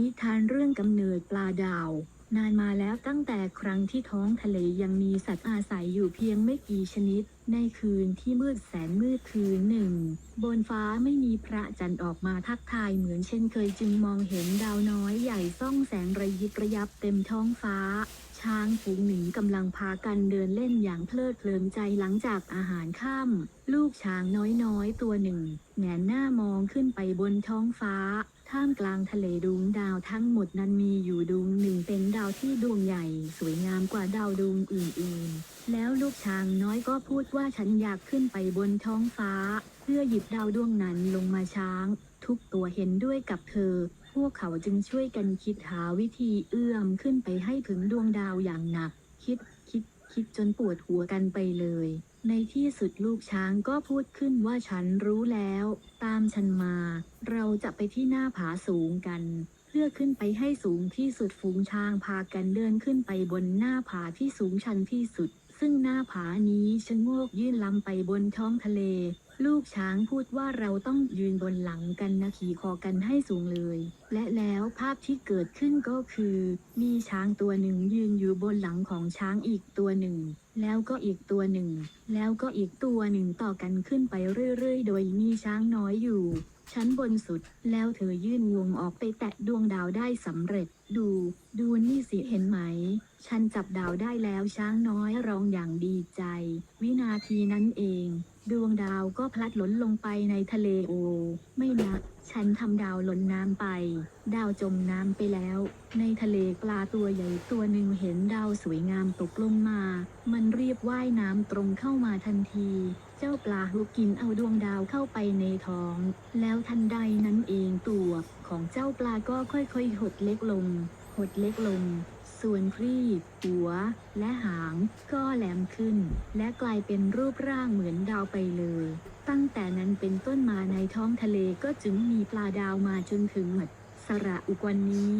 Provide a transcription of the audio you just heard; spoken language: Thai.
นิทานเรื่องกำเนิดปลาดาว นานมาแล้วตั้งแต่ครั้งที่ท้องทะเลยังมีสัตว์อาศัยอยู่เพียงไม่กี่ชนิด ในคืนที่มืดแสนมืดคืนหนึ่ง บนฟ้าไม่มีพระจันทร์ออกมาทักทายเหมือนเช่นเคยจึงมองเห็นดาวน้อยใหญ่ส่องแสงระยิบระยับเต็มท้องฟ้า ช้างฝูงหนึ่งกำลังพากันเดินเล่นอย่างเพลิดเพลินใจหลังจากอาหารค่ำลูกช้างน้อยๆตัวหนึ่งแงนหน้ามองขึ้นไปบนท้องฟ้า ท่ามกลางทะเลดวงดาวทั้งหมดนั้นมีอยู่ดวงหนึ่งเป็นดาวที่ดวงใหญ่ สวยงามกว่าดาวดวงอื่นๆ แล้วลูกช้างน้อยก็พูดว่าฉันอยากขึ้นไปบนท้องฟ้า เพื่อหยิบดาวดวงนั้นลงมาช้าง ทุกตัวเห็นด้วยกับเธอ พวกเขาจึงช่วยกันคิดหาวิธีเอื้อมขึ้นไปให้ถึงดวงดาวอย่างหนัก คิดคิดคิดจนปวดหัวกันไปเลย ในที่สุดลูกช้างก็พูดขึ้นว่าฉันรู้แล้ว ตามฉันมา เราจะไปที่หน้าผาสูงกัน เพื่อขึ้นไปให้สูงที่สุดฝูงช้างพากันเดินขึ้นไปบนหน้าผาที่สูงชันที่สุด ซึ่งหน้าผานี้ชะโงกยื่นลำไปบนท้องทะเล ลูกช้างพูดว่าเราต้องยืนบนหลังกันนะขี่คอกันให้สูงเลย และแล้วภาพที่เกิดขึ้นก็คือ มีช้างตัวหนึ่งยืนอยู่บนหลังของช้างอีกตัวหนึ่ง แล้วก็อีกตัวหนึ่ง แล้วก็อีกตัวหนึ่งต่อกันขึ้นไปเรื่อยๆ โดยมีช้างน้อยอยู่ ชั้นบนสุด แล้วเธอยื่นวงออกไปแตะดวงดาวได้สำเร็จ ดู ดูนี่สิเห็นไหม ฉันจับดาวได้แล้วช้างน้อยร้องอย่างดีใจ วินาทีนั้นเอง ดวงดาวก็พลัดหล่นลงไปในทะเลโอ ไม่นะ ฉันทำดาวหล่นน้ำไป ดาวจมน้ำไปแล้ว ในทะเลปลาตัวใหญ่ตัวหนึ่งเห็นดาวสวยงามตกลงมา มันรีบว่ายน้ำตรงเข้ามาทันที เจ้าปลาหุกกินเอาดวงดาวเข้าไปในท้อง แล้วทันใดนั้นเองตัวของเจ้าปลาก็ค่อยๆหดเล็กลง หดเล็กลง ส่วนครีบ หัว และหาง ก็แหลมขึ้น และกลายเป็นรูปร่างเหมือนดาวไปเลย ตั้งแต่นั้นเป็นต้นมาในท้องทะเลก็จึงมีปลาดาวมาจนถึงหมดสระอุกวันนี้